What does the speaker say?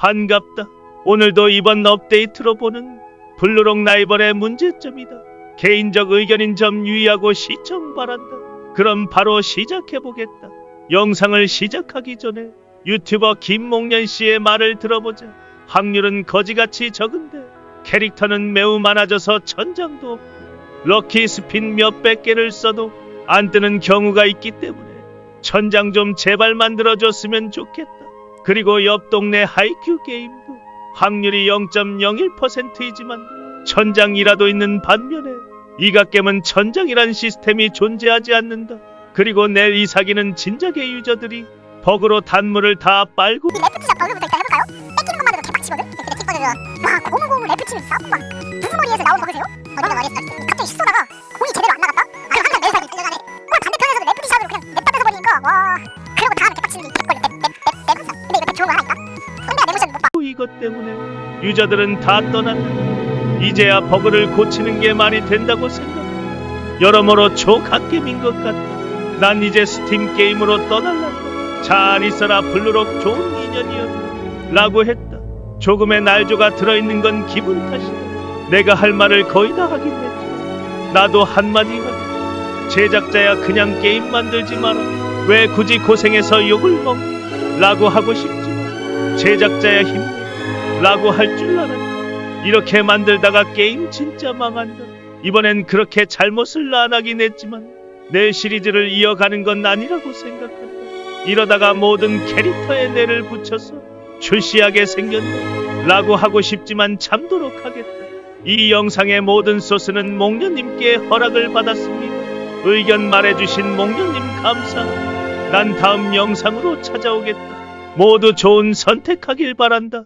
반갑다. 오늘도 이번 업데이트로 보는 블루록 라이벌의 문제점이다. 개인적 의견인 점 유의하고 시청 바란다. 그럼 바로 시작해보겠다. 영상을 시작하기 전에 유튜버 김목련 씨의 말을 들어보자. 확률은 거지같이 적은데 캐릭터는 매우 많아져서 천장도 없고 럭키 스핀 몇백 개를 써도 안 뜨는 경우가 있기 때문에 천장 좀 제발 만들어줬으면 좋겠다. 그리고 옆 동네 하이큐 게임도 확률이 0.01%이지만 천장이라도 있는 반면에 이갓겜은 천장이란 시스템이 존재하지 않는다. 그리고 내 이사기는 진작의 유저들이 버그로 단물을 다 빨고 레프트샵 버그부터 일단 해볼까요? 뺏기는 것만 해도 개빡치거든? 근데 킥버그가 와 고무고무 레프치는 싸구만 누구 머리에서 나온 버그세요? 것 때문에 유저들은 다 떠났다. 이제야 버그를 고치는 게 말이 된다고 생각해. 여러모로 초갓겜인 것 같다. 난 이제 스팀 게임으로 떠날란다. 잘 있어라 블루록 좋은 인연이여. 라고 했다. 조금의 날조가 들어있는 건 기분 탓이다. 내가 할 말을 거의 다 하긴 했지만 나도 한마디 하겠다. 제작자야 그냥 게임 만들지 마라. 왜 굳이 고생해서 욕을 먹니? 라고 하고 싶지만 제작자야 힘내. 라고 할 줄 알았다. 이렇게 만들다가 게임 진짜 망한다. 이번엔 그렇게 잘못을 안 하긴 했지만 내 시리즈를 이어가는 건 아니라고 생각한다. 이러다가 모든 캐릭터에 뇌를 붙여서 출시하게 생겼네. 라고 하고 싶지만 참도록 하겠다. 이 영상의 모든 소스는 목련님께 허락을 받았습니다. 의견 말해주신 목련님 감사합니다. 난 다음 영상으로 찾아오겠다. 모두 좋은 선택하길 바란다.